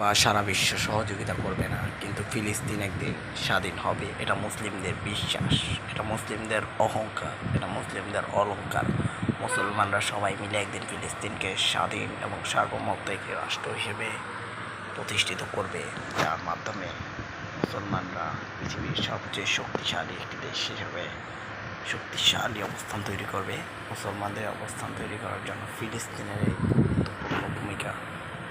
বা সারা বিশ্ব সহযোগিতা করবে না। কিন্তু ফিলিস্তিন একদিন স্বাধীন হবে। এটা মুসলিমদের বিশ্বাস, এটা মুসলিমদের অহংকার, এটা মুসলিমদের অলঙ্কার মুসলমানরা সবাই মিলে একদিন ফিলিস্তিনকে স্বাধীন এবং সার্বভৌমত্ব একটি রাষ্ট্র হিসেবে প্রতিষ্ঠিত করবে। যার মাধ্যমে মুসলমানরা পৃথিবীর সবচেয়ে শক্তিশালী একটি দেশ হিসেবে শক্তিশালী অবস্থান তৈরি করবে। মুসলমানদের অবস্থান তৈরি করার জন্য ফিলিস্তিনের গুরুত্বপূর্ণ ভূমিকা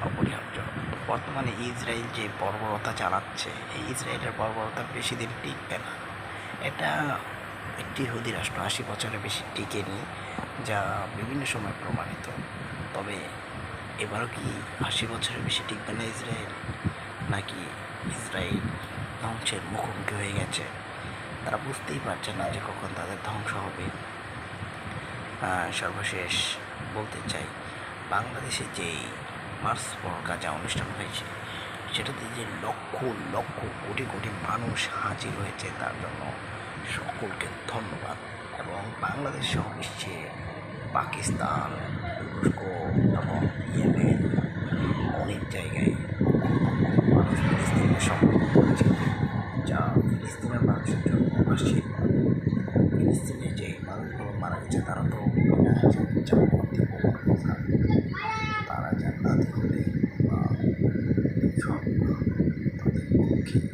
অপরিহার্য। বর্তমানে ইসরায়েল যে বর্বরতা চালাচ্ছে, এই ইসরায়েলের বর্বরতা বেশি দিন টিকবে না। এটা একটি হুদি রাষ্ট্র, আশি বছরের বেশি টিকে নি যা বিভিন্ন সময় প্রমাণিত। তবে এবারও কি আশি বছরের বেশি টিকবে না ইসরায়েল? নাকি ইসরায়েল ধ্বংসের মুখোমুখি হয়ে গেছে? তারা বুঝতেই পারছে না যে কখন তাদের ধ্বংস হবে। সর্বশেষ বলতে চাই, বাংলাদেশে যেই মার্স পরগা যা অনুষ্ঠান হয়েছে, সেটাতে যে লক্ষ লক্ষ কোটি কোটি মানুষ হাজির হয়েছে, তার জন্য সকলকে ধন্যবাদ। এবং বাংলাদেশ সহ বিশ্বে পাকিস্তান, তুরস্ক এবং ইয়েমেন অনেক জায়গায় মানুষ যা ফিলিস্তিনের মানুষের জন্য আশীর্বাদ ফিলিস্তিনে যে মানুষগুলো মারা গেছে, তারা তো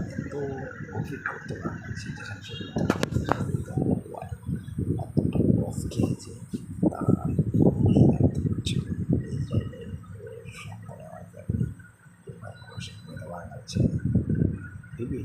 と起きることが心理とか、そい。と、と、をた、て。い、る、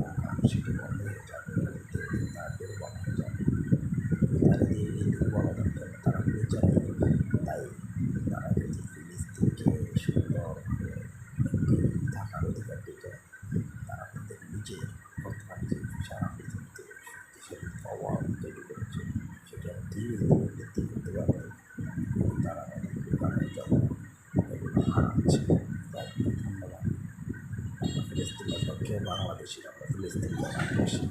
ফিলিস্তিনের পক্ষে বাংলাদেশিরা আমরা বাংলাদেশি।